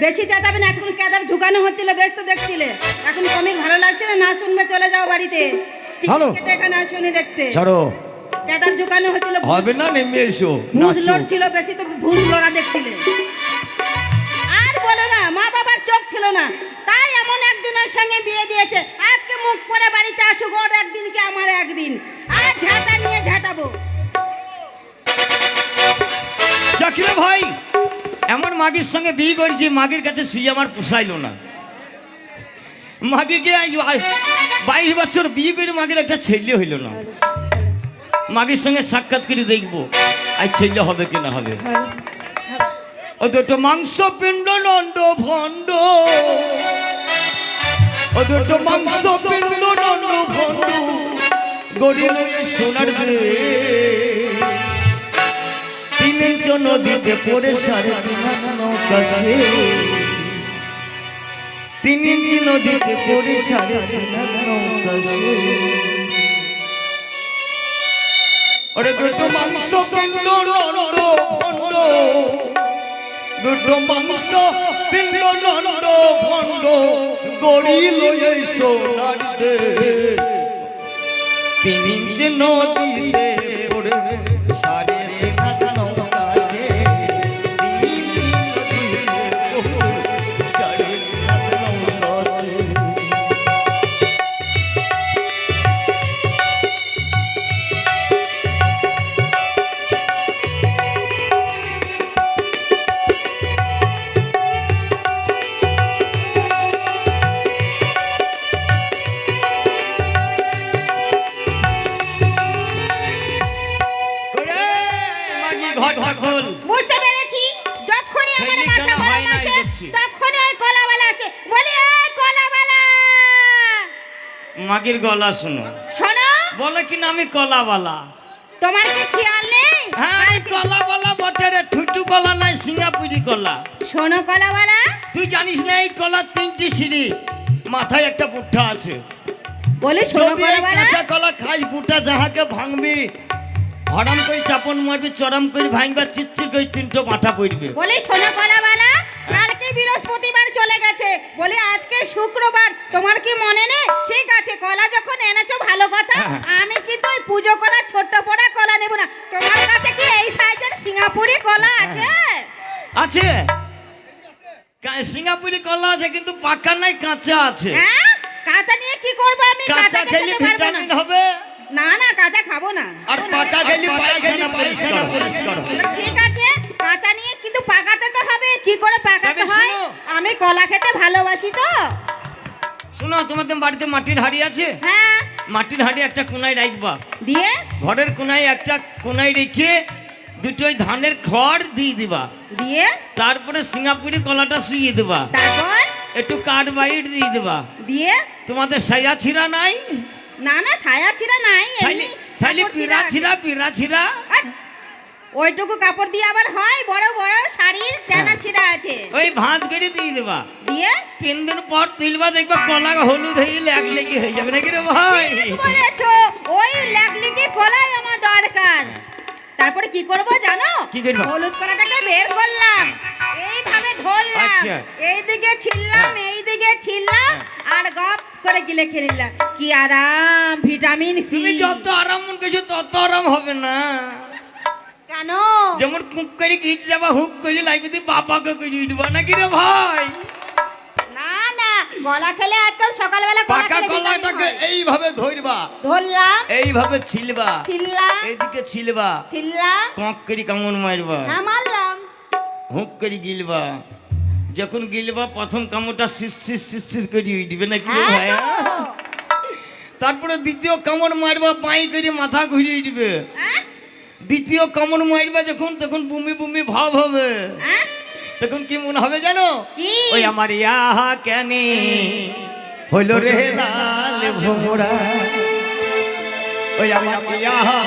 বেশি চেঁচাবে না এতক্ষণ কেদার ঝুকানো হচ্ছিল বেশ তো দেখছিলে। এখন কমিক ভালো লাগছে না? না শুনবে চলে যাও বাড়িতে। ভালো। এখানে আসুনি দেখতে। ছাড়ো। কেদার ঝুকানো হচ্ছিল হবে না নেমে এসো। ভুজ। লড়ছিল বেশি তো ভুজ লড়া দেখছিলে। আর বলো না মা বাবার চোখ ছিল না। তাই এমন একজনের সঙ্গে বিয়ে দিয়েছে। আজকে মুখ পরে বাড়িতে আসুক ওর একদিন কি আমার একদিন। আর ঝাঁটা নিয়ে ঝাঁটাবো। চাকরি ভাই এমন মাগির সঙ্গে বিয়ে করেছি, মাগির কাছে শুয়ে আমার পোষাইলো না। মাগিকে বাইশ বছর বিয়ে করে মাগির একটা ছেলে হইল না। মাগির সঙ্গে সাক্ষাৎ করে দেখব আর ছেলে হবে কি না হবে। ও দুটো মাংস পিণ্ড, নন্দ ভণ্ড। ও দুটো মাংস পিণ্ড, নন্দ ভণ্ড। গরিব সোনার তিনের জন্য দিতে পড়ে সাড়ে তিন নৌকা সে। তিন ইঞ্চি নদীতে পড়ে সাড়ে তিন নৌকা সে। ওরে দুটো মাংস পিণ্ড, নন্দ ভণ্ড তিন ইঞ্চি নদীতে পড়ে মাগির গলা শোনো। শোনো। বলে কি না আমি কলাওয়ালা। তোমার কি খেয়াল নেই? হ্যাঁ আমি কলাওয়ালা বটে রে থুটু কলা নাই সিঙ্গাপুরি কলা শোনো কলাওয়ালা। তুই জানিস না এই কলার তিনটি সিঁড়ি মাথায় একটা পুঠা আছে। বলি শোনো কলাওয়ালা। কাঁচা কলা খাই পুটা যাহাকে ভাঙবি হরাম করে চাপন মারবি চরম করে ভাঙবা চিচ্চির করে তিনটো মাথা পড়বে। বলি শোনো কলাওয়ালা। কালকে বৃহস্পতিবার চলে গেছে। বলি আজকে শুক্রবার। তোমার কি মনে নেই? ঠিক আছে কলা যখন এনেছো ভালো কথা। হ্যাঁ। আমি কিন্তু ওই পুজো করার ছোট্ট পড়া কলা নেব না। তোমার কাছে কি এই সাইজের সিঙ্গাপুরি কলা আছে? আছে। সিঙ্গাপুরি কলা আছে কিন্তু পাকা নাই কাঁচা আছে। হ্যাঁ? কাঁচা নিয়ে কি করব আমি? কাঁচা খেলে না। ভিটামিন হবে। না না কাঁচা খাব না। আর পাকা খেলে পায়খানা পরিষ্কার পরিষ্কার ঠিক আছে কাঁচা নিয়ে কিন্তু পাকাতে তো হবে। কি করে পাকাতে হয়। আমি কলা খেতে ভালোবাসি তো। শোনো তোমাদের বাড়িতে মাটির হাড়ি আছে? হ্যাঁ। মাটির হাড়ি একটা কোনায় রাখবা। দিয়ে? ঘরের কোনায় একটা কোনায় রেখে দুটোই ধানের খড় দিয়ে দিবা। দিয়ে? তারপরে সিঙ্গাপুরি কলাটা শুয়ে দেবা। তারপর? একটু কাঠ বাইট দিয়ে দেবা। দিয়ে? তোমাদের সাইয়া ছিঁড়া নাই? না না ছায়া ছিঁড়া নাই। তাইলে কাপড় পিরা ছিঁড়া। পিরা ছিঁড়া। ওইটুকু কাপড় দিয়ে আবার হয় বড় বড় শাড়ির টানা হ্যাঁ। ছিঁড়া আছে। ওই ভাঁজ করে দিয়ে দেবা। দিয়ে? তিন দিন পর তুলবা দেখবা কলা হলুদ হয়ে লেগ লেগে হয়ে যাবে নাকি রে ভাই? বলেছ ওই লাগলিকে কলাই আমার দরকার। তারপরে কি করব জানো? কি করবা? হলুদ কলাটাকে বের করলাম। এইভাবে ধরলাম। আচ্ছা। এইদিকে ছিললাম এইদিকে ছিললাম আর গপ করে গিলে খেয়ে নিলাম? কি আরাম ভিটামিন সি। তুমি যত আরাম মন করছ তত আরাম হবে না। কেন যেমন কুক করে গিট যাবা হুক করে লাগবে তুই বাবাকে করে উঠবা। নাকি রে ভাই? না না কলা খেলে আজকাল সকালবেলা কলা পাকা কলাটাকে। এইভাবে ধরবা। ধরলাম। এইভাবে ছিলবা। ছিললাম এইদিকে ছিলবা। ছিললাম কক করে কামড় মারবা। হ্যাঁ মারলাম। হুক করে গিলবা। যখন গিলবা প্রথম কামড়টা শির শির করে উঠবে নাকি রে হ্যাঁ ভাই? তারপরে দ্বিতীয় কামড় মারবা পাই করে মাথা ঘুরিয়ে উঠবে। হ্যাঁ? দ্বিতীয় কামড় মারবা যখন তখন বুমি বুমি ভাব হবে হ্যাঁ? তখন কি মনে হবে জানো? ওই আমার ইয়াহা কেন হইল রে লাল ভোমরা ওই আমার ইয়াহা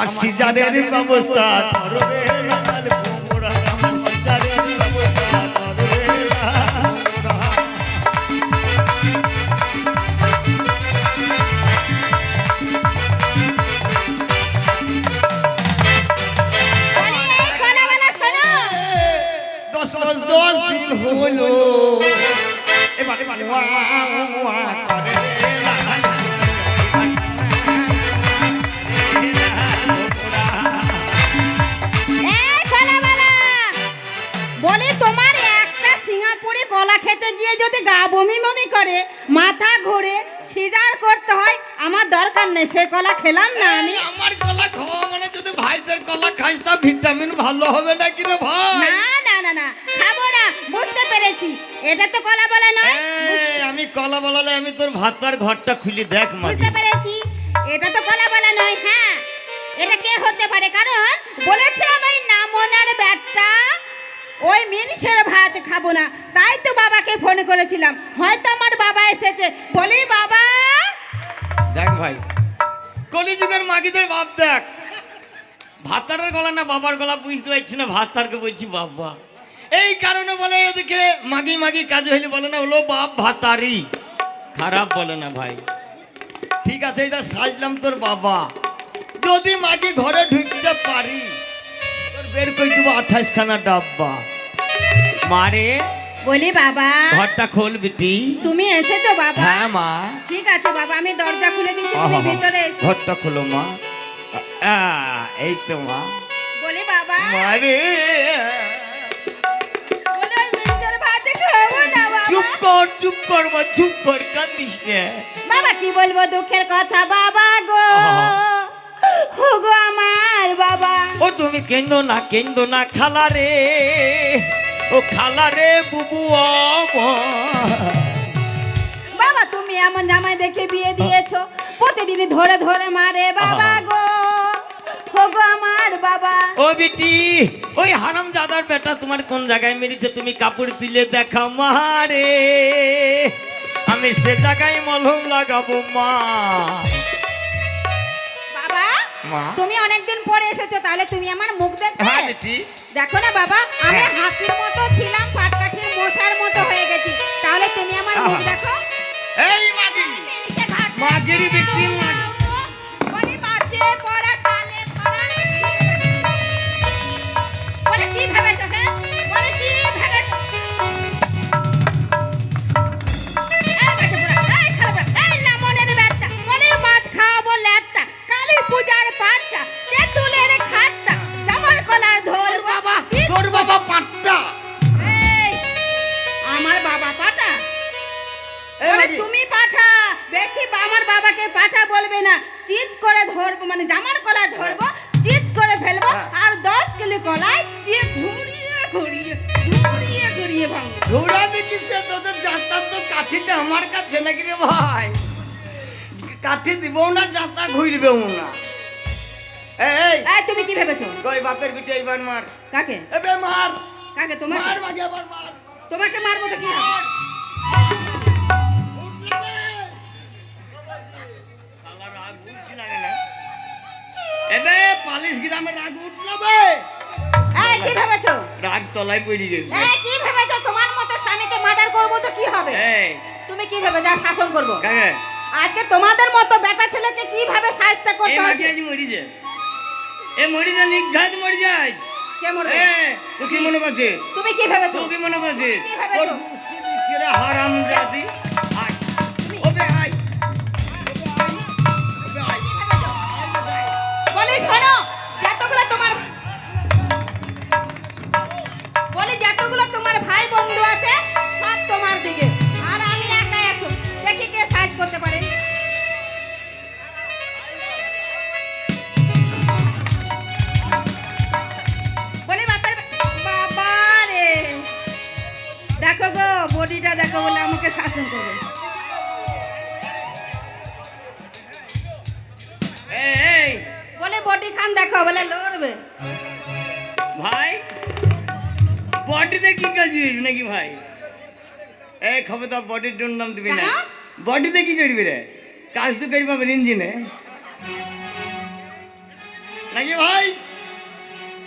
আমার সিজারের ব্যবস্থা। করো দরকার নেই সে কলা খেলাম না আমি আমি। আমার কলা খাওয়া মানে যদি ভাইদের কলা খাইস তা ভিটামিন ভালো হবে না কি রে ভাই? না না না না খাব না বুঝতে পেরেছি। এটা তো কলা বলা নয়। এই, আমি কলা বলালে আমি তোর ভাতার ঘরটা খুলি দেখ মাগি বুঝতে পেরেছি। এটা তো কলা বলা নয় হ্যাঁ। এটা কে হতে পারে? কারণ বলেছিলাম এই নামনার ব্যাটটা ওই মিনিসের ভাত খাব না। তাই তো বাবাকে ফোন করেছিলাম। হয়তো আমার বাবা এসেছে। বলি বাবা দেখ ভাই, কলিযুগের মাগিদের বাপ দেখ। ভাতারের গলা না বাবার গলা বুঝতে পারছি না, ভাতারকে বলছি বাবা। এই কারণে বলে এদিকে মাগি মাগি কাজ হইলে বলে না, হলো বাপ ভাতারি। খারাপ বলে না ভাই। ঠিক আছে এটা সাজলাম তোর বাবা। যদি মাগি ঘরে ঢুকতে পারি, তোর বের করে দেবো আঠাইশ খানা ডাব্বা। মারে বলি বাবা। ঘরটা খোল বিটি। তুমি এসেছ বাবা। হ্যাঁ মা। ঠিক আছে বাবা আমি দরজা খুলে দিচ্ছি তুমি ভিতরে এসো। ঘরটা খোলো মা। এই তো মা। বলি বাবা। মারে বলে ওই মিক্সচার ভাত খাব না বাবা। চুপ কর চুপ কর মা চুপ কর কান্দিস না। বাবা কি বলব দুঃখের কথা বাবা গো। হো গো আমার বাবা। ও তুমি কেন্দ না কেন্দ না খালা রে। ও খালা রে বুবু। বাবা তুমি এমন জামাই দেখে বিয়ে দিয়েছ। প্রতিদিন ধরে ধরে মারে বাবা গো। আমার বাবা। ও বিটি ওই হারাম দাদার বেটা তোমার কোন জায়গায় মেরেছে তুমি কাপড় তুলে দেখা মারে। আমি সে জায়গায় মলম লাগাবো মা। বাবা তুমি অনেকদিন পরে এসেছ তাহলে তুমি আমার মুখ দেখবে। হ্যাঁ বিটি। দেখো না বাবা আমি হাসির হাতির মতো ছিলাম পাটকাঠির মশার মতো হয়ে গেছি। তাহলে তুমি আমার মুখ দেখো। এই মাগি। মাগিরি বিক্রি কাঠিটা আমার কাছে নাকি রে ভাই? কাঠি দিবও না যাত্রা ঘুরবেও না। এই তুমি কি ভেবেছো? কই বাপের বিটে এইবার মার। কাকে? এবে মার। কাকে তোমাকে? মার মাগে আবার মার। তোমাকে মারবো তো কি? এবে পালিশ গ্রামে রাগ উঠল বে। এই কি ভেবেছো? রাগ তলায় পড়ে গেছে। এই কি ভেবেছো? তোমার করব তো কি হবে? তুমি কি ভেবে যা শাসন করব? আজকে তোমাদের মতো বেটা ছেলেকে কীভাবে সাহায্য করতে হবে আজ মরি যায় এ মরি যায় নিঘাত মরি যায় কে মরবে? এ, তুই কি মনে করছিস? তুমি কি ভেবেছো? তুই কি মনে করছিস? হারাম জাতি কি নাকি ভাই? এই খবরদার বডির ডোর নাম দিবি না? বডিতে কি করবি রে? কাজ তো করি পাবেন ইঞ্জিনে। নাকি ভাই?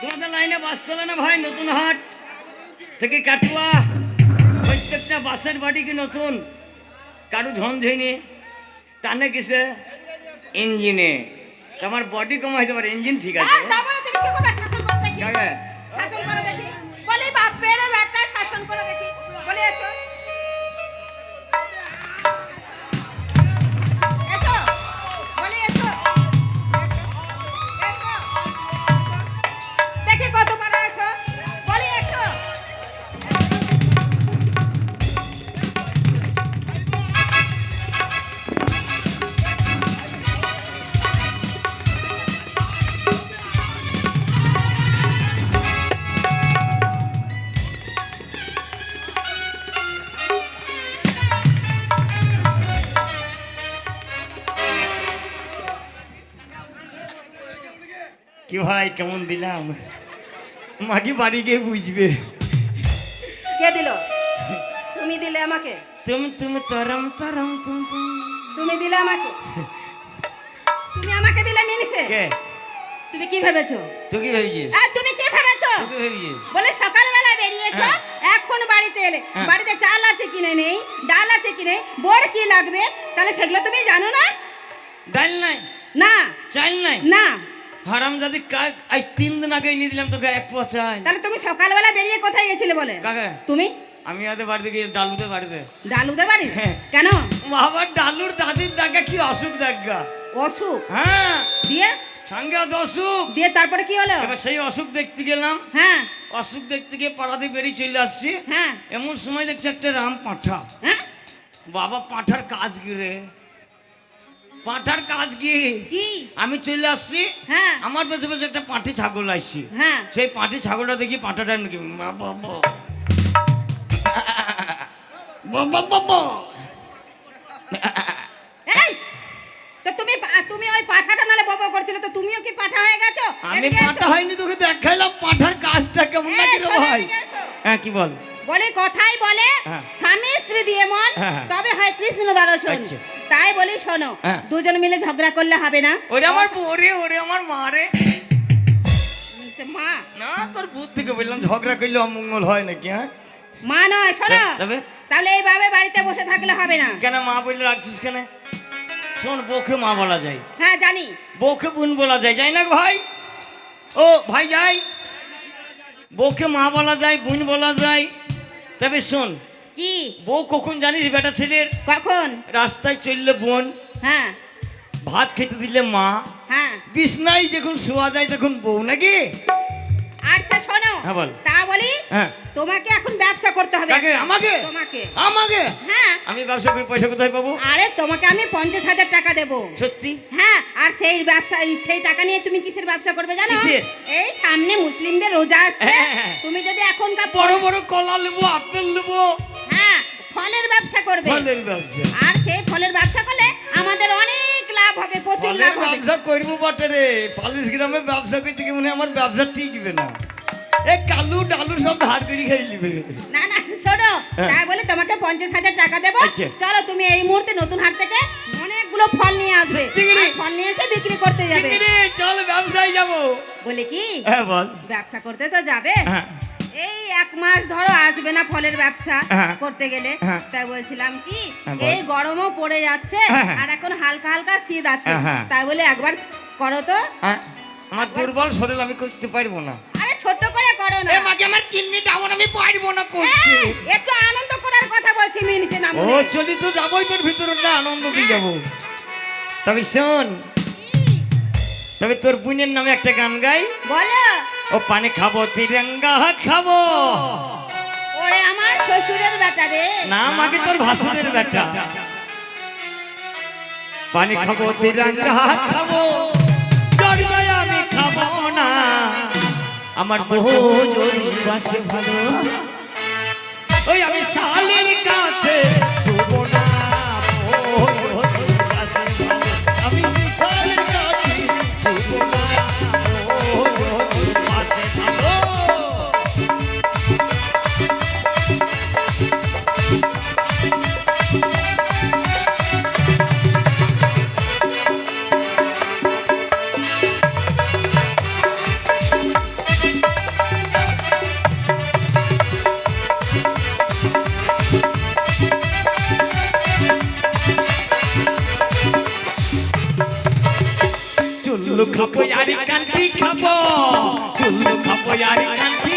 তোমাদের লাইনে বাস চলে না ভাই নতুন হাট থেকে কাটুয়া। প্রত্যেকটা বাসের বাড়ি কি নতুন? কারু ধন ঝনঝনি টানে কিসে? ইঞ্জিনে। তোমার বডি কম হইতে পারে ইঞ্জিন ঠিক আছে ভাই কেমন দিলাম? মাকে বাড়ি গিয়ে বুঝবে। কে দিল? তুমি দিলে আমাকে। তুম তুম তরম তরম তুম তুম। তুমি দিলে আমাকে। তুমি আমাকে দিলে মিনিসে কে? তুমি কি ভেবেছো? তুই কি ভেবেছিস? আর তুমি কি ভেবেছো? তুই কি ভেবেছিস? বলে সকালবেলা বেরিয়েছো। হ্যাঁ। এখন বাড়িতে এলে। হ্যাঁ। বাড়িতে চাল আছে কিনে নেই? ডাল আছে কিনে বড় কি লাগবে? তাহলে সেগুলো তুমি জানো না? ডাল নাই। না। চাল নাই। না। হারাম কাক আজ তিন দিন আগে নিয়ে দিলাম তোকে এক পোয়া চাল তাহলে তুমি সকালবেলা বেরিয়ে কোথায় গেছিলে বলে? কাকে? তুমি? আমি ওদের বাড়িতে গিয়ে ডালুতে বাড়িতে। ডালুদের বাড়ি? হ্যাঁ। কেন? বাবা ডালুর দাদির দেখা কি অসুখ দেখা? অসুখ? হ্যাঁ। দিয়ে? সঙ্গে অসুখ। দিয়ে তারপরে কি হলো? এবার সেই অসুখ দেখতে গেলাম। হ্যাঁ। অসুখ দেখতে গিয়ে পাড়াতে বেরিয়ে চলে আসছি। হ্যাঁ। এমন সময় দেখছি একটা রাম পাঁঠা। হ্যাঁ? বাবা পাঁঠার কাজ কি রে? পাঁঠার কাজ কি? কি? আমি চলে আসছি। হ্যাঁ। আমার পেছনে পেছনে একটা পাঁঠি ছাগল আসছি। হ্যাঁ। সেই পাঁঠি ছাগলটা দেখি পাঁঠাটা তুমি তুমি ওই পাঠাটা নালে বব করছিল তো তুমিও কি পাঠা হয়ে গেছো? আমি পাঁঠা হয়নি তোকে দেখাইলাম পাঁঠার কাজটা কেমন এই, নাকি ভাই? হ্যাঁ কি বল? বলে কথাই বলে হ্যাঁ। স্বামী স্ত্রী দিয়ে মন হ্যাঁ, হ্যাঁ। তবে হয় কৃষ্ণ দর্শন। আচ্ছা। তাই বলি শোনো। দুজন মিলে ঝগড়া করলে হবে না। ওরে আমার ওরে ওরে আমার মা রে। মা। না তোর ভূত থেকে বললাম ঝগড়া করলে অমঙ্গল হয় নাকি হ্যাঁ? মা নয় শোনো। তাহলে এইভাবে বাড়িতে বসে থাকলে হবে না। কেন মা বললে রাখছিস কেন? শোন বউকে মা বলা যায়। হ্যাঁ জানি। বউকে বোন বলা যায় যাই না ভাই? ও ভাই যাই। বউকে মা বলা যায় বোন বলা যায়। তবে শোন কি? বউ কখন জানিস বেটা ছেলের? কখন? রাস্তায় চললে বোন হ্যাঁ। ভাত খেতে দিলে মা হ্যাঁ। বিছনায় যখন শোয়া যায় তখন বউ নাকি? আচ্ছা শোনো। হ্যাঁ, বল। তা বলি হ্যাঁ। তোমাকে এখন ব্যবসা করতে হবে। কাকে? আমাকে? তোমাকে। আমাকে? হ্যাঁ। আমি ব্যবসা করে পয়সা কোথায় পাবো? আরে তোমাকে আমি পঞ্চাশ হাজার টাকা দেবো। সত্যি? হ্যাঁ আর সেই ব্যবসা সেই টাকা নিয়ে তুমি কিসের ব্যবসা করবে জানো? কিসের? এই সামনে মুসলিমদের রোজা আসছে। হ্যাঁ, হ্যাঁ। তুমি যদি এখনকার বড় বড় কলা নেব আপেল নেব। হ্যাঁ ফলের ব্যবসা করবে। ফলের ব্যবসা। আর সেই ফলের ব্যবসা করলে আমাদের অনেক লাভ হবে প্রচুর লাভ হবে। ব্যবসা করব বটে রে পালিশ গ্রামে ব্যবসা করতে গিয়ে মনে আমার ব্যবসা টিকবে না। এ কালু ডালু সব ধার করে খেয়ে নিবে। না না শোনো হ্যাঁ। তাই বলে তোমাকে পঞ্চাশ হাজার টাকা দেবো। আচ্ছা। চলো তুমি এই মুহূর্তে নতুন হাট থেকে অনেকগুলো ফল নিয়ে আসবে? ফল নিয়ে এসে বিক্রি করতে যাবে। চল ব্যবসায় যাব। বলে কি? হ্যাঁ বল। ব্যবসা করতে তো যাবে। হ্যাঁ। এই এক মাস ধরো আসবে না ফলের ব্যবসা হ্যাঁ। করতে গেলে। হ্যাঁ। তাই বলছিলাম কি হ্যাঁ, এই গরমও পড়ে যাচ্ছে। আর এখন হালকা হালকা শীত আছে। তাই বলে একবার করো তো। আমার দুর্বল শরীর আমি করতে পারব না। আরে ছোট করে করো না। মাকে আমার কিডনি ডাউন আমি পারব না করতে। একটু আনন্দ করার কথা বলছি মিনিসে নাম ও চলি তো যাবোই তোর ভিতরে না আনন্দ দিয়ে যাব। তবে শোন তবে তোর বোনের নামে একটা গান গাই। বলো। ও পানি খাব তিরঙ্গা খাব। ওরে আমার শ্বশুরের বেটা রে। না মাকে তোর ভাসুরের বেটা। পানি খাব তিরঙ্গা খাব। জড়িয়ে আমি খাব না। আমার বহু জোরি বাসে ভালো। ওই আমি শালের কাছে চুল্লু খাব আরে কান্তি খাব চুল্লু খাব আরে কান্তি